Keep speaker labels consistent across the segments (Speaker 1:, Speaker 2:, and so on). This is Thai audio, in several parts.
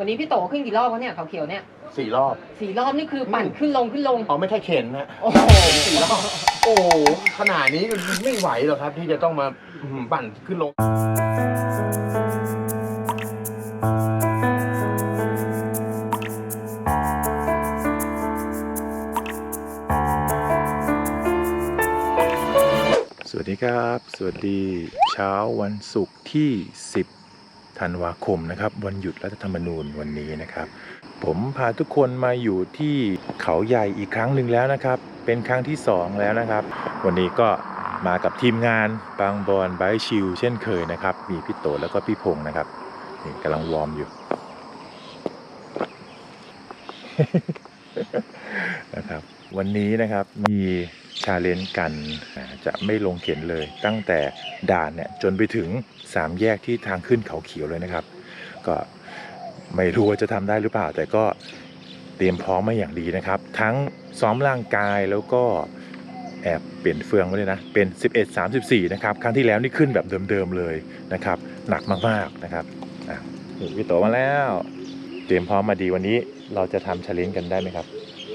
Speaker 1: วันนี้พี่โตขึ้นกี่รอบเขาเนี่ยเขาเขียวเนี่ย
Speaker 2: สี่รอบ
Speaker 1: สี่รอบนี่คือปั่น
Speaker 2: อืม
Speaker 1: ขึ้นลงขึ้นลง
Speaker 2: อ๋อไม่ใช่เข็นนะ
Speaker 1: โอ้โห
Speaker 2: สี่รอบโอ้โหขนาดนี้ไม่ไหวหรอกครับ ที่จะต้องมาอื้อหือปั่นขึ้นลง
Speaker 3: สวัสดีครับ สวัสดีเช้าวันศุกร์ที่ 10 ธันวาคมนะครับ วันหยุดรัฐธรรมนูญวันนี้นะครับ ผมพาทุกคนมาอยู่ที่เขาใหญ่อีกครั้งหนึ่งแล้วนะครับ เป็นครั้งที่ 2 แล้วนะครับ วันนี้ก็มากับทีมงานบางบอนไบชิลเช่นเคยนะครับ มีพี่โตแล้วก็พี่พงษ์นะครับนี่กำลังวอร์มอยู่นะครับ วันนี้นะครับมี ชาเลนจ์กันจะไม่ลงเข็นเลย ตั้งแต่ด่านเนี่ยจนไปถึงสามแยกที่ทางขึ้นเขาเขียวเลยนะครับ ก็ไม่รู้ว่าจะทำได้หรือเปล่า แต่ก็เตรียมพร้อมมาอย่างดีนะครับ ทั้งซ้อมร่างกายแล้วก็แอบเปลี่ยนเฟืองไว้เลยนะ เป็น 11 34 นะครับ ครั้งที่แล้วนี่ขึ้นแบบเดิมๆเลยนะครับ หนักมากๆนะครับอะพี่โตมาแล้ว เตรียมพร้อมมาดีวันนี้เราจะทำชาเลนจ์กันได้ไหมครับ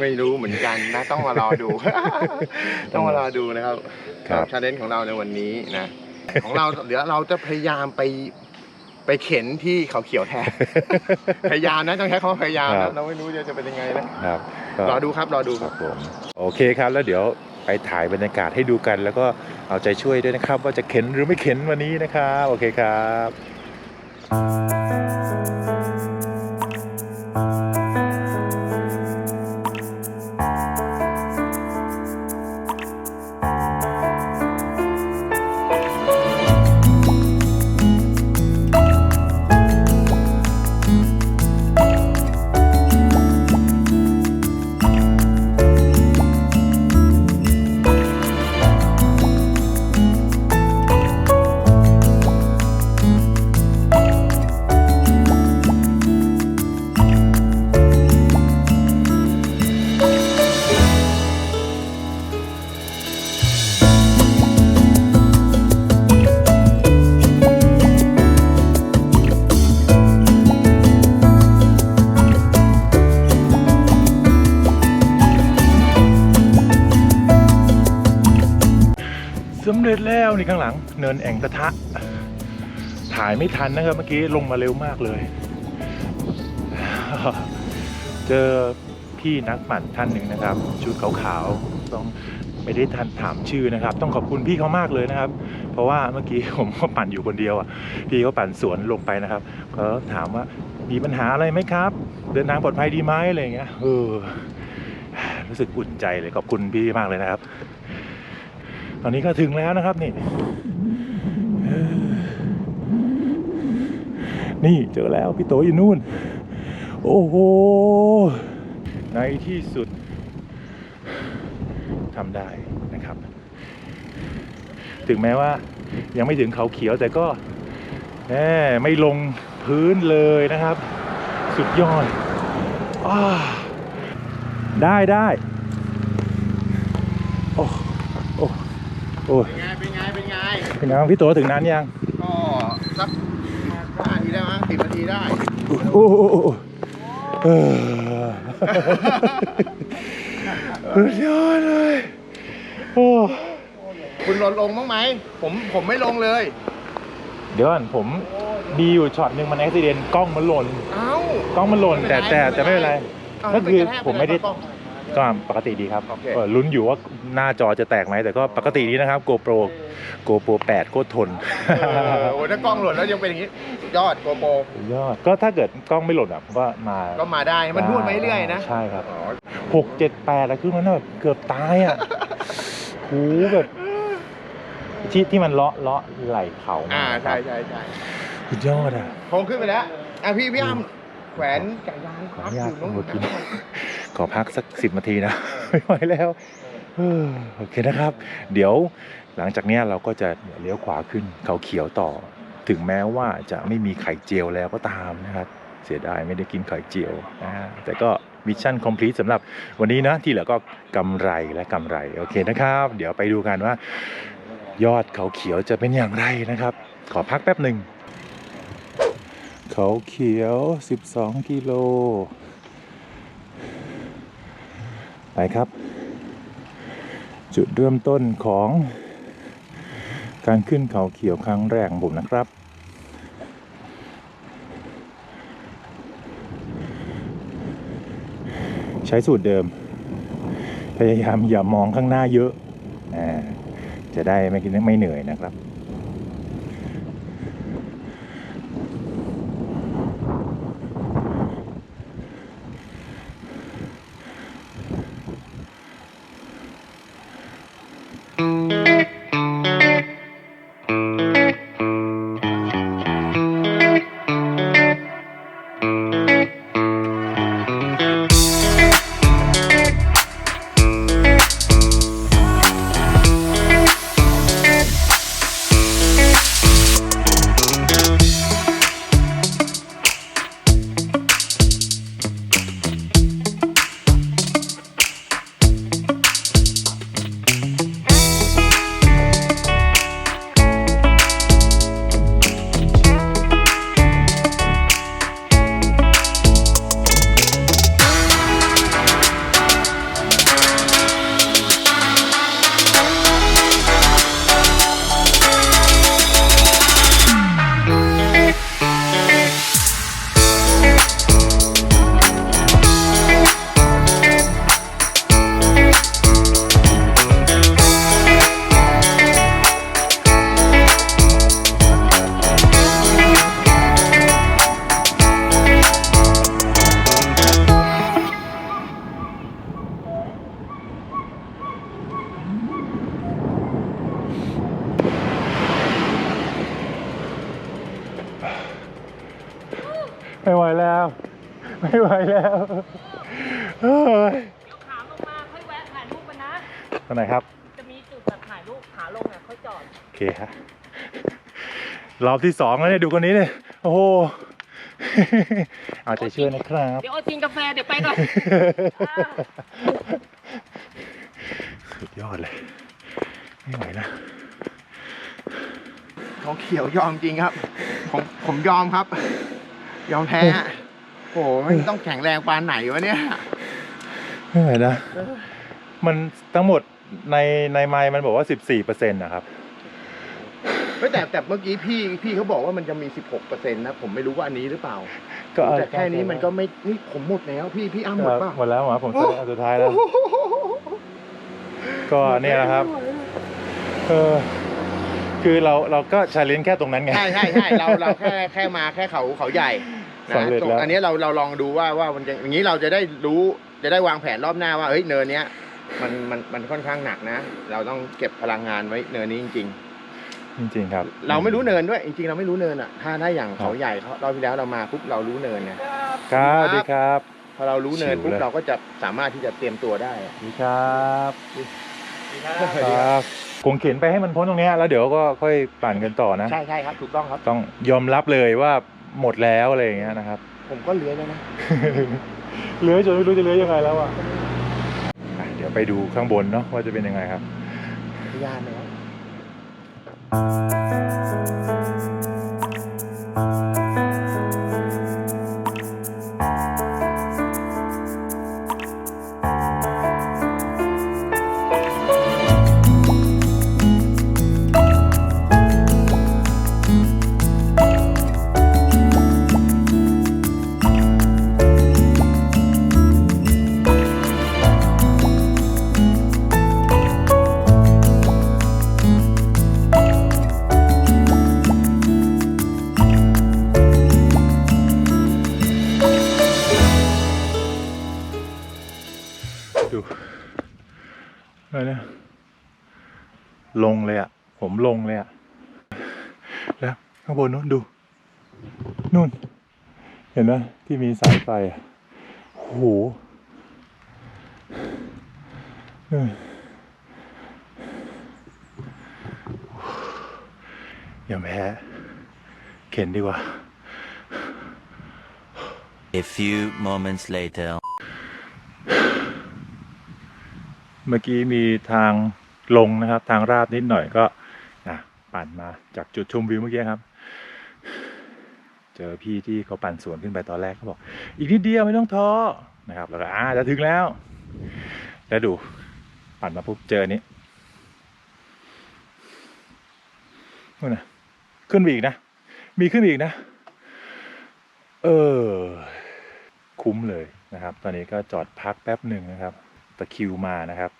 Speaker 2: ไม่รู้เหมือนกันนะต้องมารอดู ต้องมารอดูนะครับ
Speaker 3: ครับ
Speaker 2: ชาเลนจ์ของเราในวันนี้นะ ของเราเดี๋ยวเราจะพยายามไปไปเข็นที่เขาเขียวแทนพยายามนะต้องใช้คำว่าพยายาม
Speaker 3: ครั
Speaker 2: นะ
Speaker 3: บ
Speaker 2: เราไม่รู้จะจะเป็นยังไงนะครับ
Speaker 3: ก็
Speaker 2: รอดูครับรอดู
Speaker 3: ค
Speaker 2: ค
Speaker 3: รั
Speaker 2: รั
Speaker 3: บบผมโอเคครับแล้วเดี๋ยวไปถ่ายบรรยากาศให้ดูกัน แล้วก็เอาใจช่วยด้วยนะครับ ว่าจะเข็นหรือไม่เข็นวันนี้นะครับ โอเคครับ ข้างหลัง เนินแอ่งกระทะ ถ่ายไม่ทันนะครับเมื่อกี้ลงมาเร็วมากเลย เจอพี่นักปั่นท่านหนึ่งนะครับ ชุดขาวๆต้องไม่ได้ทันถามชื่อนะครับ ต้องขอบคุณพี่เขามากเลยนะครับ เพราะว่าเมื่อกี้ผมก็ปั่นอยู่คนเดียวอะพี่เขาปั่นสวนลงไปนะครับเขาถามว่ามีปัญหาอะไรไหมครับ เดินทางปลอดภัยดีไหมอะไรอย่างเงี้ยเออรู้สึกอุ่นใจเลยขอบคุณพี่มากเลยนะครับ อนนี้ก็ถึงแล้วนะครับนี่ นี่เจอแล้วพี่โตอยู่นู่น โอ้โห ในที่สุดทำได้นะครับ ถึงแม้ว่ายังไม่ถึงเขาเขียวแต่ก็แหมไม่ลงพื้นเลยนะครับ สุดยอดอได้ได้โอ้โอ้ โอ้ย
Speaker 2: เป็นไง เป็นไง เป็นไง
Speaker 3: เป็นไงบ้างพี่โตถึงนั้นยัง
Speaker 2: ก็สักห้านาทีได้มั้งสิบนาทีได้
Speaker 3: โอ้โอ้โอ้โอ้เออ สุดยอดเลย โอ้
Speaker 2: คุณลดลงบ้างไหม ผม ผมไม่ลงเลย
Speaker 3: เดี๋ยวก่อนผมมีอยู่ช็อตหนึ่งมันอุบิเหตุกล้องมันหล่น
Speaker 2: เอ้าก
Speaker 3: ล้องมันหล่น แต่แต่แต่ไม่เป็นไร
Speaker 2: เอ้า
Speaker 3: ก็คือ
Speaker 2: ปกระแท
Speaker 3: ผมไม่ได้
Speaker 2: ปกระแท ก
Speaker 3: ก็ปกติดีครับ
Speaker 2: โอเค
Speaker 3: เออลุ้นอยู่ว่าหน้าจอจะแตกไหมแต่ก็ปกติดีนะครับ GoPro GoPro 8โคตรทน
Speaker 2: เออโอ้ยถ้ากล้องหล่นแล้วยังเป็นอย่างนี้สุดยอดโกโปร
Speaker 3: สุดยอดก็ถ้าเกิดกล้องไม่หล่นอะผมก็มา
Speaker 2: ก็มาได้มันนวดไปเรื่อยๆนะ
Speaker 3: ใช่ครับ
Speaker 2: อ๋อ
Speaker 3: หกเจ็ดแปดอะคือมันแบบเกือบตายอะ หูแบบที่ที่มันเลาะเลาะไหล่เขามา
Speaker 2: อ่า
Speaker 3: ครั
Speaker 2: ใช่
Speaker 3: บ
Speaker 2: ใช่ใช่
Speaker 3: สุดยอดอะ
Speaker 2: โคงขึ้นไปแล้วอะพี่พี่อ้ำแขวนจักรยาน
Speaker 3: ขอ
Speaker 2: พั
Speaker 3: อกนุญา
Speaker 2: อ
Speaker 3: ต
Speaker 2: ยู่นู้น
Speaker 3: หมดกิน ขอพักสักสิบนาทีนะ ไม่ไหวแล้วโอเคนะครับ เดี๋ยวหลังจากนี้เราก็จะเลี้ยวขวาขึ้นเขาเขียวต่อ ถึงแม้ว่าจะไม่มีไข่เจียวแล้วก็ตามนะครับ เสียดายไม่ได้กินไข่เจียวนะฮะแต่ก็มิชชั่นคอมพลีทสำหรับวันนี้นะที่เหลือก็กำไรและกำไรโอเคนะครับ เดี๋ยวไปดูกันว่า ยอดเขาเขียวจะเป็นอย่างไรนะครับ ขอพักแป๊บหนึ่งเขาเขียว 12 กิโล ไปครับ จุดเริ่มต้นของการขึ้นเขาเขียวครั้งแรกของผมนะครับ ใช้สูตรเดิม พยายามอย่ามองข้างหน้าเยอะอจะได้ไม่กินไม่เหนื่อยนะครับ ไม่ไหวแล้ว ไม่ไหวแล้วเฮ้ย
Speaker 4: เดี๋ยวขาลงมาค่อยแวะถ่ายรูปกันนะ
Speaker 3: ตรงไหนครับ
Speaker 4: จะมีจุดแบบถ่ายรูปขาลงเนี่ยค่อยจอด
Speaker 3: โอเคฮะรอบที่สองแล้วเนี่ยดูคนนี้เนี่ยโอ้โห เอาใจช่วยนะครับ
Speaker 4: เดี๋ยวเอาจริงกาแฟเดี๋ยวไปก่อน
Speaker 3: สุดยอดเลย ไม่ไหวแล้ว
Speaker 1: เขาเขียวยอมจริงครับ ผมผมยอมครับ ยอมแพ้ฮะโอ้โหไม่ต้องแข็งแรงปานไหนวะเนี่ย
Speaker 3: ไม่ไหวแล้วมันทั้งหมดในในไมล์มันบอกว่า 14เปอร์เซ็นต์นะครับ
Speaker 1: ไม่แต่แต่เมื่อกี้พี่พี่เขาบอกว่ามันจะมี 16%นะ ผมไม่รู้ว่าอันนี้หรือเปล่า
Speaker 3: ก็เอา
Speaker 1: แต่แค่นี้มันก็ไม่นี่ผมหมดแล้ว พี่พี่อ้ำหมดป่ะ
Speaker 3: หมดแล้วหมดผมสุดสุดท้ายแล้ว ก็เนี่ยแหละครับ เออ คือเราเราก็ชาเลนจ์แค่ตรงนั้นไง
Speaker 1: ใช่ใช่ใช่เราเราแค่แค่มาแค่เขาเขาใหญ่นะ
Speaker 3: สำเร็จ
Speaker 1: ตรง
Speaker 3: แล้ว
Speaker 1: อันนี้เราเราลองดูว่าว่ามันจะอย่างนี้เราจะได้รู้จะได้วางแผนรอบหน้าว่าเฮ้ยเนินเนี้ยมันมันมันค่อนข้างหนักนะ เราต้องเก็บพลังงานไว้เนินนี้จริง
Speaker 3: จริงๆครับ
Speaker 1: ๆ เราไม่รู้เนินด้วยจริงๆ เราไม่รู้เนินอะถ้าถ้าอย่างเขาใหญ่เขาเราที่แล้วเรามาปุ๊บเรารู้เนินไง
Speaker 3: ครับสวัสดีครับ
Speaker 1: พอเรารู้เนินปุ๊บ
Speaker 3: ชิวเลย
Speaker 1: เราก็จะสามารถที่จะเตรียมตัวได้อะ
Speaker 3: สวัสดีครับ ครับ คงเข็นไปให้มันพ้นตรงเนี้ยแล้วเดี๋ยวก็ค่อยปั่นกันต่อนะ
Speaker 1: ใช่ใช่ครับถูกต้องครับ
Speaker 3: ต้องยอมรับเลยว่าหมดแล้วอะไรอย่างเงี้ยนะครับ
Speaker 1: ผมก็เลื้อยแล้วนะ
Speaker 3: เลื้อยจนไม่รู้จะเลื้อยยังไงแล้วอะอะเดี๋ยวไปดูข้างบนเนาะว่าจะเป็นยังไงครับ
Speaker 1: ยานเลย
Speaker 3: ดู ลงเลยอะ ผมลงเลยอะ แล้วข้างบนนู้นดู นู่น เห็นไหมที่มีสายไฟอะโอ้โหเอออย่าแพ้เข็นดีกว่า
Speaker 5: A few moments later.
Speaker 3: เมื่อกี้มีทาง ลงนะครับ ทางราบนิดหน่อยก็นะปั่นมาจากจุดชมวิวเมื่อกี้ครับ เจอพี่ที่เขาปั่นสวนขึ้นไปตอนแรกเขาบอก อีกนิดเดียวไม่ต้องท้อนะครับแล้วก็อ่าจะถึงแล้ว แล้วดูปั่นมาปุ๊บเจอนี้นู่นนะขึ้นไปอีกนะ มีขึ้นอีกนะ เออ คุ้มเลยนะครับ ตอนนี้ก็จอดพักแป๊บหนึ่งนะครับ ตะคิวมานะครับ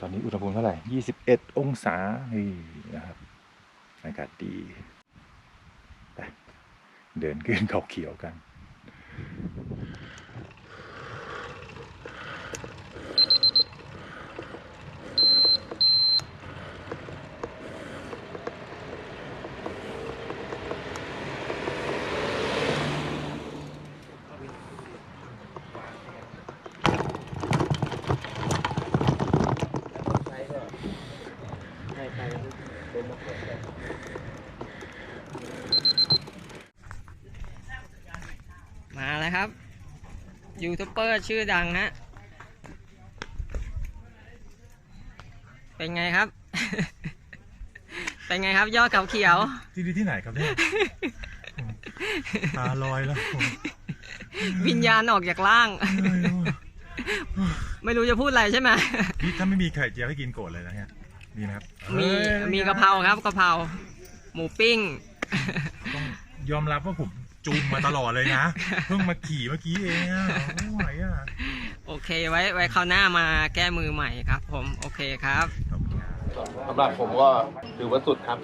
Speaker 3: ตอนนี้อุณหภูมิเท่าไหร่ 21 องศานี่นะครับ อากาศดีไปเดินขึ้นเขาเขียวกัน
Speaker 4: ยูทูบเบอร์ชื่อดังฮะ เป็นไงครับ เป็นไงครับยอดเขาเขียว
Speaker 3: ที่นี่ที่ไหนครับเนี่ยตาลอยแล้วผม
Speaker 4: วิญญาณออกจากร่าง ไม่รู้จะพูดอะไรใช่ไหม
Speaker 3: นี่ถ้าไม่มีไข่เจียวให้กินโกรธเลยนะฮะดีนะครับ
Speaker 4: มี
Speaker 3: เอ้ย
Speaker 4: มีกะเพราครับกะเพราหมูปิ้ง
Speaker 3: ต้องยอมรับว่าผม จูมมาตลอดเลยนะเพิ่งมาขี่เมื่อกี้เองอะไม่ไหวอะ
Speaker 4: โอเคไว้ไว้คราวหน้ามาแก้มือใหม่ครับผมโอเคครับ
Speaker 2: สำหรับผมก็ถือว่าสุดครับ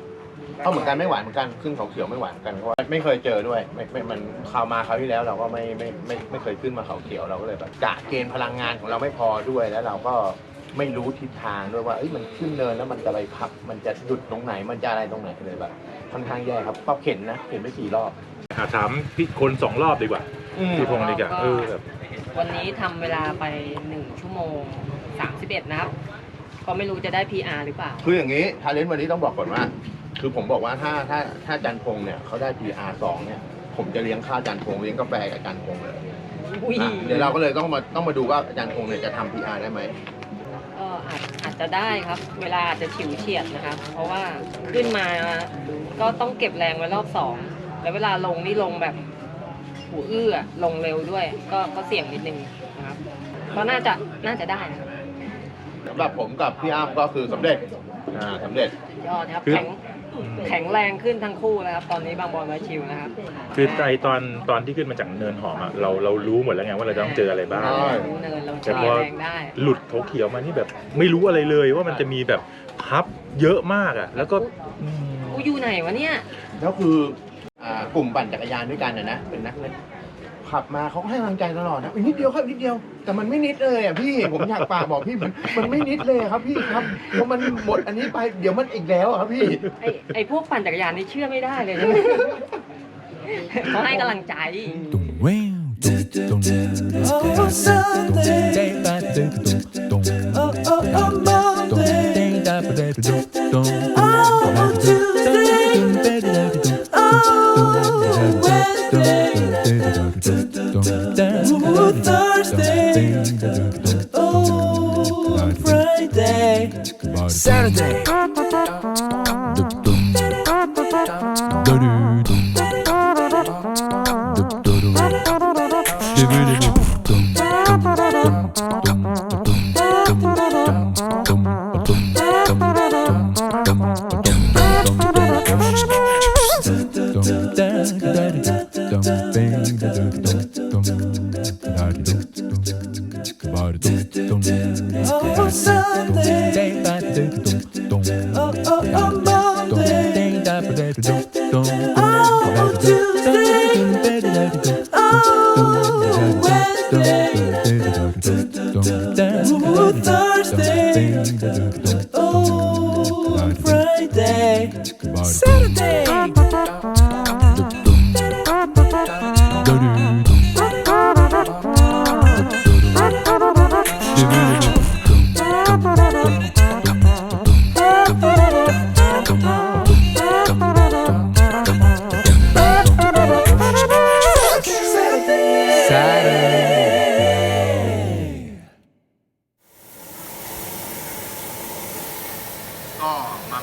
Speaker 2: ก็เหมือนกันไม่หวานเหมือนกันขึ้นเขาเขียวไม่หวานเหมือนกันเพราะว่าไม่เคยเจอด้วยไม่ไม่มันคราวมาคราวที่แล้วเราก็ไม่ไม่ไม่ไม่เคยขึ้นมาเขาเขียวเราก็เลยแบบกะเกณฑ์พลังงานของเราไม่พอด้วยแล้วเราก็ ไม่รู้ทิศทางด้วยว่าเอ้ยมันขึ้นเนินแล้วมันจะไปพับ มันจะหยุดตรงไหนมันจะอะไรตรงไหนเลยแบบค่อนข้างแย่ครับก็เข็นนะเข็นไปสี่รอบ
Speaker 3: อะถามพี่คนสองรอบดีกว่า
Speaker 2: อืม
Speaker 3: พี่พงศ์ดีกว่าเออแบบ
Speaker 4: วันนี้ทำเวลาไป 1 ชั่วโมง 31 นะครับ ก็ไม่รู้จะได้ PR หรือเปล่า
Speaker 2: คืออย่างนี้ทาเลนต์วันนี้ต้องบอกก่อนว่า คือผมบอกว่าถ้าถ้าถ้าจันพงเนี่ยเขาได้ PR สองเนี่ย ผมจะเลี้ยงข้าวจันพงเลี้ยงกาแฟกับจันพงเลย
Speaker 4: อุ้ย
Speaker 2: อะเดี๋ยวเราก็เลยต้องมาต้องมาดูว่าจันพงเนี่ยจะทำ PR ได้ไหม
Speaker 4: ก็อา จอาจจะได้ครับ เวลาอาจจะฉิวเฉียดนะครับ เพราะว่าขึ้นมาก็ต้องเก็บแรงไว้รอบสอง แล้วเวลาลงนี่ลงแบบหูอื้ออะลงเร็วด้วย ก็ก็เสี่ยงนิดนึงนะครับก็น่าจะน่าจะได้นะครับ
Speaker 2: สำหรับผมกับพี่อ้ำก็คือสำเร็จอ่าสำเร็จ
Speaker 4: ยอดครับ
Speaker 3: คือ
Speaker 4: แข็ง แข็งแรงขึ้นทั้งคู่นะครับ ตอนนี้บางบอลไวชิวนะครับ
Speaker 3: คือไอตอนตอนที่ขึ้นมาจากเนินหอมอะเราเรารู้หมดแล้วไงว่าเราจะต้องเจออะไรบ้าง
Speaker 2: ใช่
Speaker 4: รู้เนินเรา
Speaker 3: แต่
Speaker 4: ใช้
Speaker 3: พอ
Speaker 4: แรงได้
Speaker 3: หลุดเขาเขียวมานี่แบบ ไม่รู้อะไรเลยว่ามันจะมีแบบพับเยอะมากอะแล้วก็อืม
Speaker 4: กูอยู่ไหนวะเนี่ย
Speaker 2: แล้วคืออ่ากลุ่มปั่นจักรยานด้วยกันนะนะเป็นนักเล่น ขับมาเขาก็ให้กำลังใจตลอดนะอีกนิดเดียวครับอีกนิดเดียว แต่มันไม่นิดเลยอะพี่ ผมอยากฝากบอกพี่มันมันไม่นิดเลยครับพี่ครับเพราะมันหมดอันนี้ไปเดี๋ยวมันอีกแล้วอะครับพี่
Speaker 4: ไอไอพวกปั่นจักรยานนี่เชื่อไม่ได้เลยนะเขาให้กำลังใจ
Speaker 6: Oh, Sunday. tık tık tık.
Speaker 2: ก็มา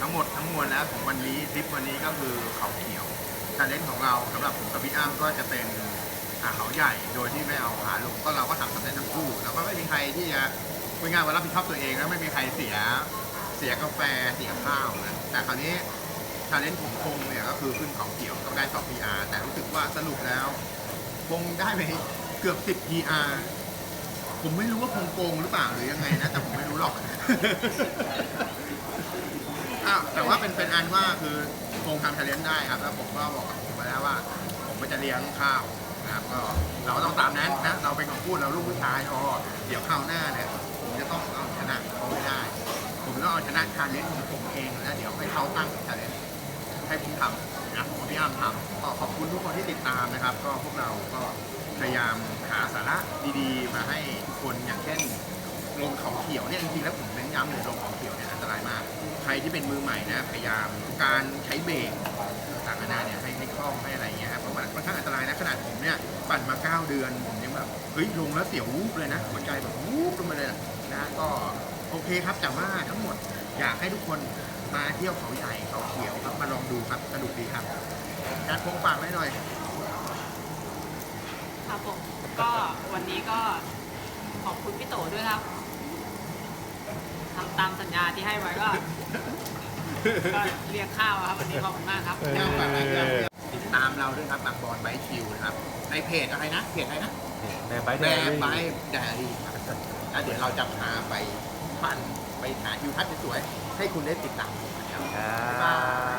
Speaker 2: ทั้งหมดทั้งมวลแล้วของวันนี้ทริปวันนี้ก็คือเขาเขียวชาเลนจ์ของเราสำหรับผมสติอัมก็จะเป็นเขาใหญ่โดยที่ไม่เอาขาลงก็เราก็ทำสำเร็จทั้งคู่แล้วก็ไม่มีใครที่จะพูดง่ายว่ารับผิดชอบตัวเองแล้วไม่มีใครเสียเสียกาแฟเสียข้าวนะแต่คราวนี้ชาเลนจ์ผมคงเนี่ยก็คือขึ้นเขาเขียวต้องได้2 PR แต่รู้สึกว่าสรุปแล้วคงได้ไปเกือบ10 PR ผมไม่รู้ว่าคงโกงหรือเปล่าหรือยังไงนะ แต่ผมไม่รู้หรอก อ้าวแต่ว่าเป็นเป็นอันว่าคือคงทำชาเลนได้ครับ แล้วผมก็บอกกับผมไปแล้วว่า ผมก็จะเลี้ยงข้าวนะครับก็เราก็ต้องตามนั้นนะ เราเป็นของพูดเราลูกผู้ชายก็เดี๋ยวข้าวหน้าเนี่ยผมจะต้องเอาชนะเขาไม่ได้ ผมต้องเอาชนะชาเลนของผมเองแล้วเดี๋ยวให้เขาตั้งชาเลนให้ผมทำนะผมพยายามทำก็ขอบคุณทุกคนที่ติดตามนะครับ ก็พวกเราก็ พยายามหาสาระดีๆ มาให้คนอย่างเช่นลงเขาเขียวเนี่ยจริงๆแล้วผมเน้นย้ำเลยลงเขาเขียวเนี่ยอันตรายมาก ใครที่เป็นมือใหม่นะพยายามการใช้เบรกต่างๆนานาเนี่ยให้ให้คล่องให้อะไรอย่างเงี้ยครับเพราะว่าค่อนข้างอันตรายนะขนาดผมเนี่ยปั่นมา 9 เดือนผมยังแบบเฮ้ยลงแล้วเสียววูบเลยนะหัวใจแบบวูบลงมาเลยนะก็โอเคครับแต่ว่าทั้งหมดอยากให้ทุกคนมาเที่ยวเขาใหญ่เขาเขียวครับมาลองดูครับสนุกดีครับการพงฝากไว้หน่อย
Speaker 4: ครับผมก็วันนี้ก็ขอบคุณพี่โตด้วยครับทำตามสัญญาที่ให้ไว้ก็ก็เรียกข้าวครับวันนี้ขอบคุณมากครับ
Speaker 2: เรื่องแบบเรื่องติดตามเราด้วยครับบางบอลไบคิวนะครับ ในเพจอะไรนะ เพจอะไรนะ
Speaker 3: แบบไบ
Speaker 2: แบบไบไดอารี่ครับแล้วเดี๋ยวเราจะพาไปปั่นไปหาทิวทัศน์สวยๆให้คุณได้ติดตามชมกันครับบ๊ายบาย